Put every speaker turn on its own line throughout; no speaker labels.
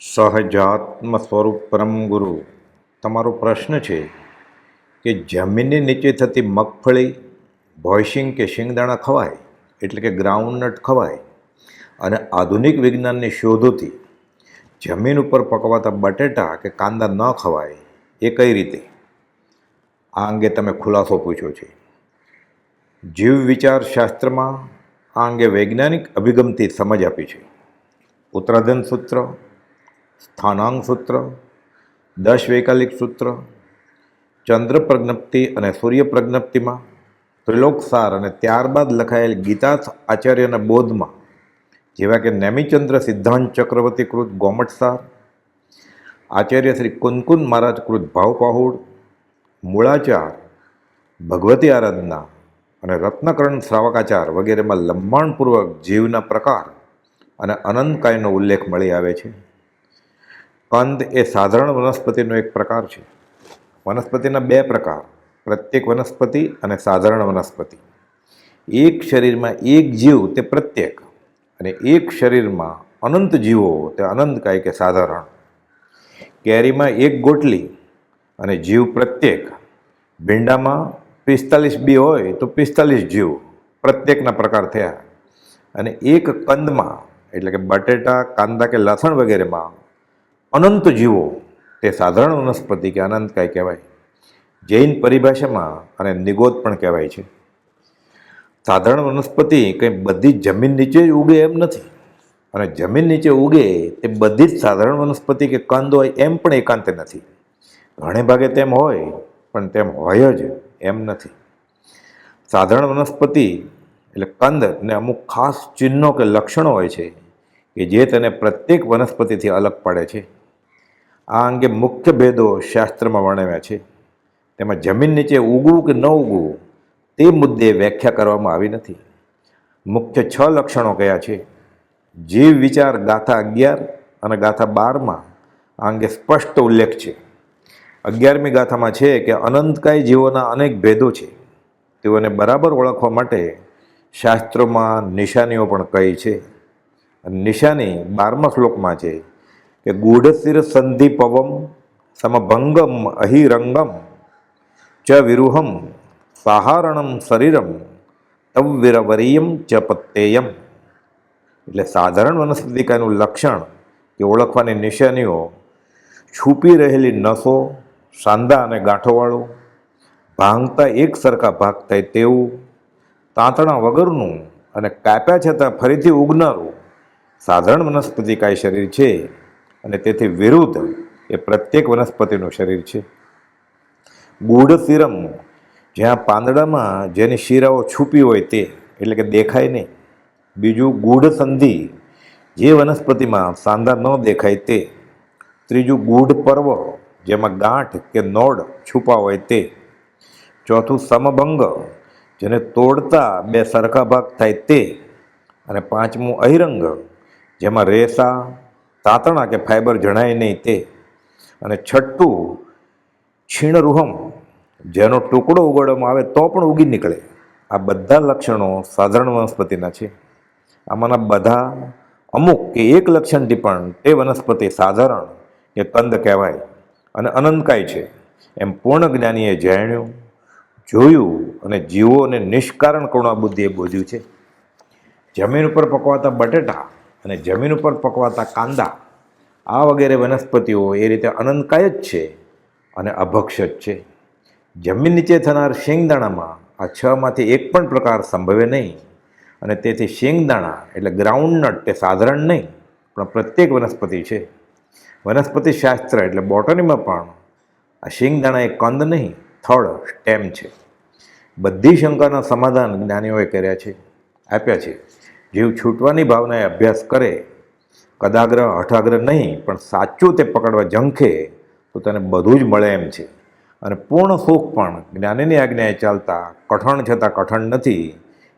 સહજાત્મ સ્વરૂપ પરમ ગુરુ. તમારો પ્રશ્ન છે કે જમીનની નીચે થતી મગફળી, ભોયસિંગ કે શિંગદાણા ખવાય? એટલે કે ગ્રાઉન્ડનટ ખવાય? અને આધુનિક વિજ્ઞાનની શોધોથી જમીન ઉપર પકવાતા બટેટા કે કાંદા ન ખવાય, એ કઈ રીતે? આ અંગે તમે ખુલાસો પૂછ્યો છે. જીવ વિચાર શાસ્ત્રમાં આ અંગે વૈજ્ઞાનિક અભિગમથી સમજ આપી છે. ઉત્તરાધન સૂત્ર સ્થાનાંક સૂત્ર દશ વૈકાલિક સૂત્ર ચંદ્ર પ્રજ્ઞપ્તિ અને સૂર્ય પ્રજ્ઞપ્તિમાં ત્રિલોકસાર અને ત્યારબાદ લખાયેલ ગીતા આચાર્યના બોધમાં, જેવા કે નેમિચંદ્ર સિદ્ધાંત ચક્રવર્તી કૃત ગોમટસાર, આચાર્ય શ્રી કુનકુન મહારાજ કૃત ભાવપાહુડ, મૂળાચાર, ભગવતી આરાધના અને રત્નકરણ શ્રાવકાચાર વગેરેમાં લંબાણપૂર્વક જીવના પ્રકાર અને અનંતકાયનો ઉલ્લેખ મળી આવે છે. કંદ એ સાધારણ વનસ્પતિનો એક પ્રકાર છે. વનસ્પતિના બે પ્રકાર, પ્રત્યેક વનસ્પતિ અને સાધારણ વનસ્પતિ. એક શરીરમાં એક જીવ તે પ્રત્યેક અને એક શરીરમાં અનંત જીવો તે અનંતકાય કે સાધારણ. કેરીમાં એક ગોટલી અને જીવ પ્રત્યેક. ભીંડામાં પિસ્તાલીસ બી હોય તો પિસ્તાલીસ જીવ પ્રત્યેકના પ્રકાર થયા. અને એક કંદમાં, એટલે કે બટેટા, કાંદા કે લસણ વગેરેમાં અનંત જીવો, તે સાધારણ વનસ્પતિ કે અનંતકાય કહેવાય. જૈન પરિભાષામાં અને નિગોદ પણ કહેવાય છે. સાધારણ વનસ્પતિ કંઈ બધી જ જમીન નીચે જ ઉગે એમ નથી. અને જમીન નીચે ઉગે તે બધી જ સાધારણ વનસ્પતિ કે કંદ હોય એમ પણ એકાંતે નથી. ઘણે ભાગે તેમ હોય, પણ તેમ હોય જ એમ નથી. સાધારણ વનસ્પતિ એટલે કંદ ને અમુક ખાસ ચિહ્નો કે લક્ષણો હોય છે, કે જે તેને પ્રત્યેક વનસ્પતિથી અલગ પાડે છે. આ અંગે મુખ્ય ભેદો શાસ્ત્રમાં વર્ણવ્યા છે. તેમાં જમીન નીચે ઉગવું કે ન ઉગવું તે મુદ્દે વ્યાખ્યા કરવામાં આવી નથી. મુખ્ય છ લક્ષણો કયા છે? જીવ વિચાર ગાથા અગિયાર અને ગાથા બારમાં આ અંગે સ્પષ્ટ ઉલ્લેખ છે. અગિયારમી ગાથામાં છે કે અનંતકાય જીવોના અનેક ભેદો છે. તેઓને બરાબર ઓળખવા માટે શાસ્ત્રોમાં નિશાનીઓ પણ કહી છે. નિશાની બારમા શ્લોકમાં છે. કે ગૂઢશિર સંધિ પવમ સમભંગમ અહિરંગમ ચ વિરુહમ સાહારણમ શરીરમ તવ્વિરવરીયમ ચ પત્તેયમ. એટલે સાધારણ વનસ્પતિકાનું લક્ષણ કે ઓળખવાની નિશાનીઓ છૂપી રહેલી નસો, સાંદા અને ગાંઠોવાળું, ભાંગતા એક સરખા ભાગ થાય તેવું, તાંતણા વગરનું અને કાપ્યા છતાં ફરીથી ઉગનારું સાધારણ વનસ્પતિકાય શરીર છે. અને તેથી વિરુદ્ધ એ પ્રત્યેક વનસ્પતિનું શરીર છે. ગૂઢ સિરમ, જ્યાં પાંદડામાં જેની શીરાઓ છૂપી હોય તે, એટલે કે દેખાય નહીં. બીજું ગૂઢ સંધિ, જે વનસ્પતિમાં સાંધા ન દેખાય તે. ત્રીજું ગૂઢ પર્વ, જેમાં ગાંઠ કે નોડ છુપા હોય તે. ચોથું સમભંગ, જેને તોડતા બે સરખા ભાગ થાય તે. અને પાંચમું અહિરંગ, જેમાં રેસા તાતણા કે ફાઈબર જણાય નહીં તે. અને છઠ્ઠું છીણરૂહમ જેનો ટુકડો ઉગાડવામાં આવે તો પણ ઉગી નીકળે. આ બધા લક્ષણો સાધારણ વનસ્પતિના છે. આમાંના બધા અમુક કે એક લક્ષણથી પણ તે વનસ્પતિ સાધારણ કે કંદ કહેવાય અને અનંતકાય છે. એમ પૂર્ણ જ્ઞાનીએ જાણ્યું, જોયું અને જીવોને નિષ્કારણ કરુણા બુદ્ધિએ બોધ્યું છે. જમીન ઉપર પકવાતા બટેટા અને જમીન ઉપર પકવાતા કાંદા, આ વગેરે વનસ્પતિઓ એ રીતે અનંતકાય જ છે અને અભક્ષ જ છે. જમીન નીચે થનાર શેંગદાણામાં આ છમાંથી એક પણ પ્રકાર સંભવે નહીં અને તેથી શેંગદાણા એટલે ગ્રાઉન્ડનટ તે સાધારણ નહીં, પણ પ્રત્યેક વનસ્પતિ છે. વનસ્પતિ શાસ્ત્ર એટલે બોટનીમાં પણ આ શેંગદાણા એ કંદ નહીં થળ સ્ટેમ છે. બધી શંકાના સમાધાન જ્ઞાનીઓએ કર્યા છે, આપ્યા છે. જીવ છૂટવાની ભાવનાએ અભ્યાસ કરે, કદાગ્રહ, હઠાગ્રહ નહીં, પણ સાચું તે પકડવા ઝંખે, તો તેને બધું જ મળે એમ છે. અને પૂર્ણ સુખ પણ જ્ઞાનીની આજ્ઞાએ ચાલતા કઠણ છતાં કઠણ નથી,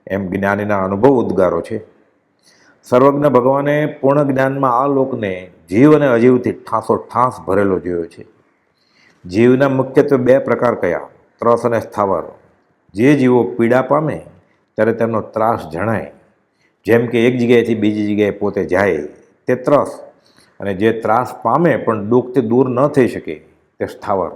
એમ જ્ઞાનીના અનુભવ ઉદ્ગારો છે. સર્વજ્ઞ ભગવાને પૂર્ણ જ્ઞાનમાં આ લોકને જીવ અને અજીવથી ઠાંસો ઠાંસ ભરેલો જોયો છે. જીવના મુખ્યત્વે બે પ્રકાર કયા, ત્રસ અને સ્થાવર. જે જીવો પીડા પામે, ત્યારે તેમનો ત્રાસ જણાય. જેમ કે એક જગ્યાએથી બીજી જગ્યાએ પોતે જાય તે ત્રસ. અને જે ત્રાસ પામે પણ દુઃખથી દૂર ન થઈ શકે તે સ્થાવર.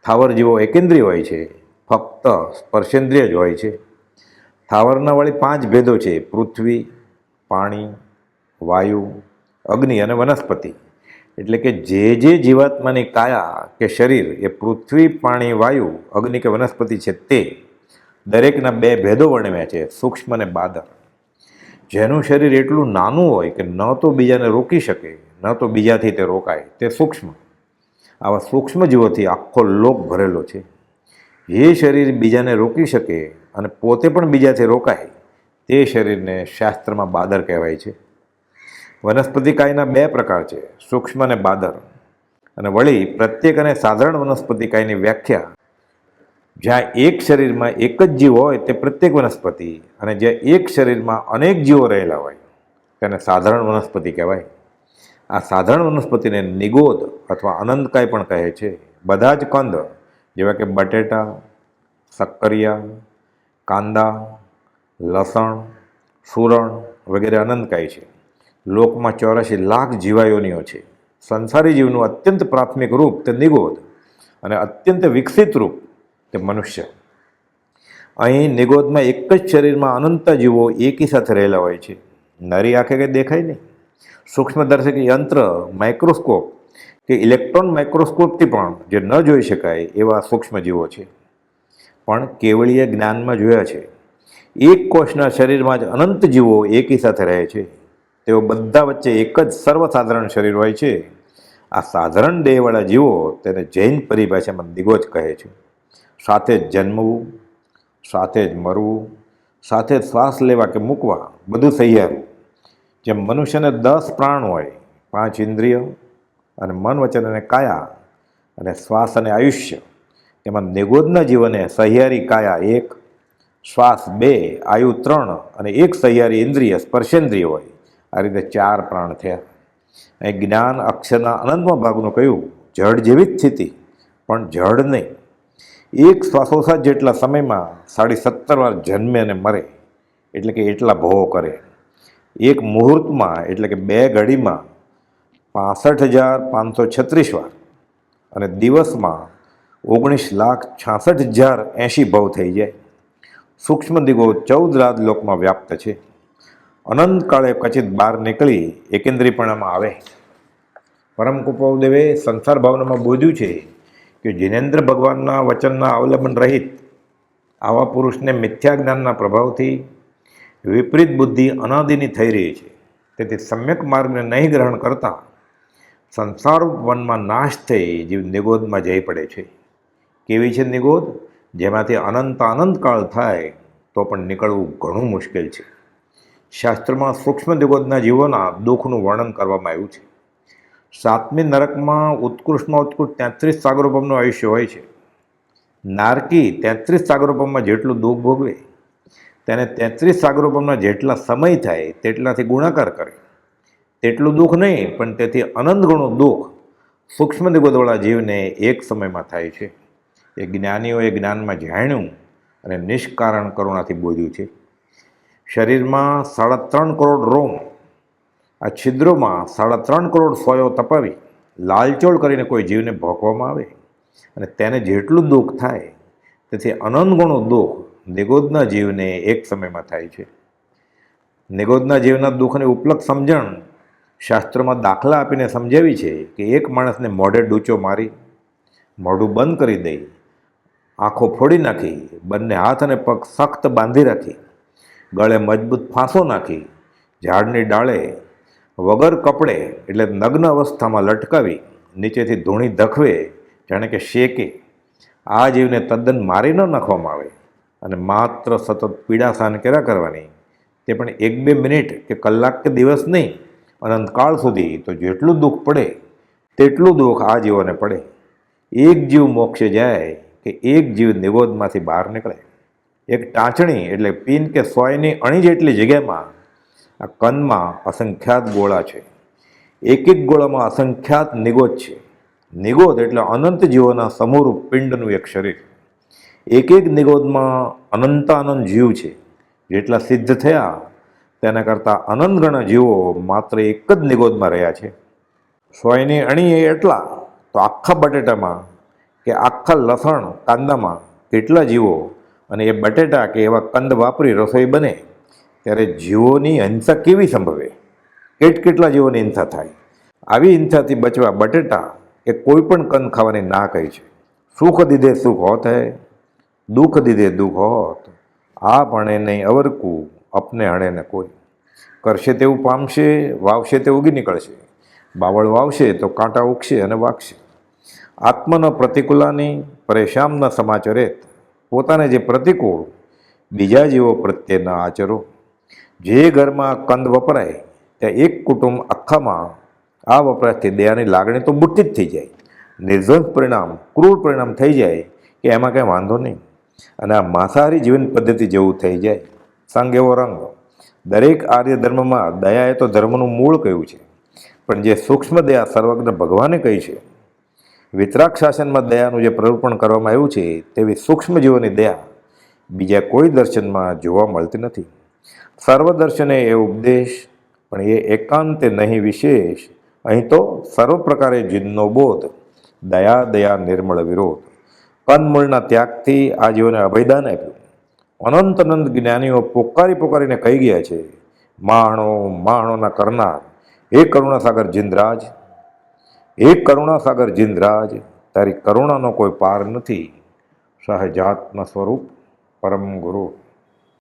સ્થાવર જેવો એકેન્દ્રિય હોય છે, ફક્ત સ્પર્શેન્દ્રિય જ હોય છે. સ્થાવરના વળી પાંચ ભેદો છે, પૃથ્વી, પાણી, વાયુ, અગ્નિ અને વનસ્પતિ. એટલે કે જે જે જીવાત્માની કાયા કે શરીર એ પૃથ્વી, પાણી, વાયુ, અગ્નિ કે વનસ્પતિ છે તે દરેકના બે ભેદો વર્ણવ્યા છે, સૂક્ષ્મ અને બાદર. જેનું શરીર એટલું નાનું હોય કે ન તો બીજાને રોકી શકે, ન તો બીજાથી તે રોકાય, તે સૂક્ષ્મ. આવા સૂક્ષ્મ જીવોથી આખો લોક ભરેલો છે. જે શરીર બીજાને રોકી શકે અને પોતે પણ બીજાથી રોકાય, તે શરીરને શાસ્ત્રમાં બાદર કહેવાય છે. વનસ્પતિ કાયના બે પ્રકાર છે, સૂક્ષ્મ અને બાદર. અને વળી પ્રત્યેક અને સાધારણ વનસ્પતિ કાયની વ્યાખ્યા જ્યાં એક શરીરમાં એક જ જીવ હોય તે પ્રત્યેક વનસ્પતિ અને જ્યાં એક શરીરમાં અનેક જીવો રહેલા હોય તેને સાધારણ વનસ્પતિ કહેવાય. આ સાધારણ વનસ્પતિને નિગોદ અથવા અનંતકાય પણ કહે છે. બધા જ કંદ, જેવા કે બટેટા શક્કરિયા કાંદા, લસણ, સુરણ વગેરે અનંતકાય છે. લોકમાં ચોરાશી લાખ જીવાયોનીઓ છે. સંસારી જીવનું અત્યંત પ્રાથમિક રૂપ તે નિગોદ અને અત્યંત વિકસિત રૂપ તે મનુષ્ય. અહીં નિગોદમાં એક જ શરીરમાં અનંત જીવો એકી સાથે રહેલા હોય છે. નરી આંખે કંઈ દેખાય નહીં. સૂક્ષ્મદર્શક યંત્ર, માઇક્રોસ્કોપ કે ઇલેક્ટ્રોન માઇક્રોસ્કોપથી પણ જે ન જોઈ શકાય એવા સૂક્ષ્મ જીવો છે. પણ કેવળીય જ્ઞાનમાં જોયા છે. એક કોષના શરીરમાં જ અનંત જીવો એકી સાથે રહે છે. તેઓ બધા વચ્ચે એક જ સર્વસાધારણ શરીર હોય છે. આ સાધારણ દેહવાળા જીવો તેને જૈન પરિભાષામાં દિગોજ કહે છે. સાથે જ જન્મવું, સાથે જ મરવું, સાથે જ શ્વાસ લેવા કે મૂકવા, બધું સહિયારું જેમ મનુષ્યને દસ પ્રાણ હોય, પાંચ ઇન્દ્રિય અને મન વચન અને કાયા અને શ્વાસ અને આયુષ્ય તેમાં નિગોદના જીવને સહિયારી કાયા એક, શ્વાસ બે, આયુ ત્રણ અને એક સહિયારી ઇન્દ્રિય, સ્પર્શેન્દ્રિય હોય. આ રીતે ચાર પ્રાણ થયા. અહીં જ્ઞાન અક્ષરના અનંતમાં ભાગનું કહ્યું, જળ જેવી જ સ્થિતિ, પણ જળ નહીં. એક શ્વાસોશ્વાસ જેટલા સમયમાં સાડી સત્તર વાર જન્મે અને મરે, એટલે કે એટલા ભોગો કરે. એક મુહૂર્તમાં, એટલે કે બે ઘડીમાં પાસઠ હજાર પાંચસો છત્રીસ વાર અને દિવસમાં ઓગણીસ લાખ છાસઠ હજાર એંશી ભવ થઈ જાય. સૂક્ષ્મ દિગો ચૌદ રાત લોકમાં વ્યાપ્ત છે. અનંત કાળે કચિત બહાર નીકળી એકેન્દ્રીપણામાં આવે. પરમ કુપવદેવે સંસાર ભાવનામાં બોધ્યું છે કે જિનેન્દ્ર ભગવાનના વચનના અવલંબન રહિત આવા પુરુષને મિથ્યા જ્ઞાનના પ્રભાવથી વિપરીત બુદ્ધિ અનાદિની થઈ રહી છે. તેથી સમ્યક માર્ગને નહીં ગ્રહણ કરતા સંસાર વનમાં નાશ થઈ જીવ નિગોદમાં જઈ પડે છે. કેવી છે નિગોદ? જેમાંથી અનંત અનંતકાળ થાય તો પણ નીકળવું ઘણું મુશ્કેલ છે. શાસ્ત્રમાં સૂક્ષ્મ નિગોદના જીવોના દુઃખનું વર્ણન કરવામાં આવ્યું છે. સાતમી નરકમાં ઉત્કૃષ્ટમાં ઉત્કૃષ્ટ તેત્રીસ સાગરોપમનું આયુષ્ય હોય છે. નારકી તેત્રીસ સાગરોપમમાં જેટલું દુઃખ ભોગવે, તેને તેત્રીસ સાગરોપમના જેટલા સમય થાય તેટલાથી ગુણાકાર કરે. તેટલું દુઃખ નહીં, પણ તેથી અનંત ગણું દુઃખ સૂક્ષ્મ દિગોદવાળા જીવને એક સમયમાં થાય છે. એ જ્ઞાનીઓએ જ્ઞાનમાં જાણ્યું અને નિષ્કારણ કરુણાથી બોધ્યું છે. શરીરમાં સાડા ત્રણ કરોડ રોમ આ છિદ્રોમાં સાડા ત્રણ કરોડ સોયો તપાવી, લાલચોળ કરીને કોઈ જીવને ભોંકવામાં આવે. અને તેને જેટલું દુઃખ થાય, તેથી અનંત દુઃખ નિગોદના જીવને એક સમયમાં થાય છે. નિગોદના જીવના દુઃખની ઉપલબ્ધ સમજણ શાસ્ત્રોમાં દાખલા આપીને સમજાવી છે કે એક માણસને મોઢે ડૂચો મારી, મોઢું બંધ કરી દઈ, આંખો ફોડી નાખી, બંને હાથ અને પગ સખ્ત બાંધી રાખી, ગળે મજબૂત ફાંસો નાખી, ઝાડની ડાળે વગર કપડે એટલે નગ્ન અવસ્થામાં લટકાવી નીચેથી ધૂણી ધખવે, જાણે કે શેકે. આ જીવને તદ્દન મારી ન નાખવામાં આવે અને માત્ર સતત પીડા સહન કર્યા કરવાની. તે પણ એક બે મિનિટ કે કલાક કે દિવસ નહીં, અનંતકાળ સુધી તો જેટલું દુઃખ પડે, તેટલું દુઃખ આ જીવોને પડે. એક જીવ મોક્ષે જાય કે એક જીવ નિવોધમાંથી બહાર નીકળે. એક ટાંચણી એટલે પીન કે સોયની અણી જેટલી જગ્યામાં આ કનમાં અસંખ્યાત ગોળા છે. એક એક ગોળામાં અસંખ્યાત નિગોદ છે. નિગોદ એટલે અનંત જીવોના સમૂહ પિંડનું એક શરીર. એક એક નિગોદમાં અનંતાનંદ જીવ છે. જેટલા સિદ્ધ થયા, તેના કરતાં અનંત ગણા જીવો માત્ર એક જ નિગોદમાં રહ્યા છે. સોયની અણી એ એટલા, તો આખા બટેટામાં કે આખા લસણ કાંદામાં કેટલા જીવો અને એ બટેટા કે એવા કંદ વાપરી રસોઈ બને ત્યારે જીવોની હિંસા કેવી સંભવે? કેટકેટલા જીવોની હિંસા થાય? આવી હિંસાથી બચવા બટેટા એ કોઈ પણ કંદ ખાવાની ના કહી છે. સુખ દીધે સુખ હોત હે, દુઃખ દીધે દુઃખ હોત. આ ભણે નહીં અવરકું અપને હણે ને કોઈ. કરશે તેવું પામશે, વાવશે તે ઉગી નીકળશે. બાવળ વાવશે તો કાંટા ઉગશે અને વાગશે. આત્મન પ્રતિકૂલાની પરેશામના સમાચરેત પોતાને જે પ્રતિકૂળ, બીજા જીવો પ્રત્યે ન આચરો. જે ઘરમાં કંદ વપરાય ત્યાં એક કુટુંબ આખામાં આ વપરાશથી દયાની લાગણી તો બુટ્ટી જ થઈ જાય. નિર્ધન પરિણામ, ક્રૂર પરિણામ થઈ જાય કે એમાં કંઈ વાંધો નહીં. અને આ માંસાહારી જીવન પદ્ધતિ જેવું થઈ જાય. સંગ એવો રંગ, દરેક આર્ય ધર્મમાં દયા એ તો ધર્મનું મૂળ કહ્યું છે. પણ જે સૂક્ષ્મ દયા સર્વજ્ઞ ભગવાને કહી છે, વિતરાક શાસનમાં દયાનું જે પ્રરૂપણ કરવામાં આવ્યું છે, તેવી સૂક્ષ્મ જીવોની દયા બીજા કોઈ દર્શનમાં જોવા મળતી નથી. સર્વદર્શને એ ઉપદેશ, પણ એ એકાંતે નહીં વિશેષ. અહીં તો સર્વ પ્રકારે જીનનો બોધ, દયા દયા, નિર્મળ વિરોધ. કનમૂળના ત્યાગથી આ જીવને અભયદાન આપ્યું. અનંત અનંત જ્ઞાનીઓ પોકારી પોકારીને કહી ગયા છે, માણો, માણોના કરનાર એ કરુણાસાગર જિંદરાજ એ કરુણાસાગર જિંદરાજ, તારી કરુણાનો કોઈ પાર નથી. સહજાત્મ સ્વરૂપ પરમ ગુરુ.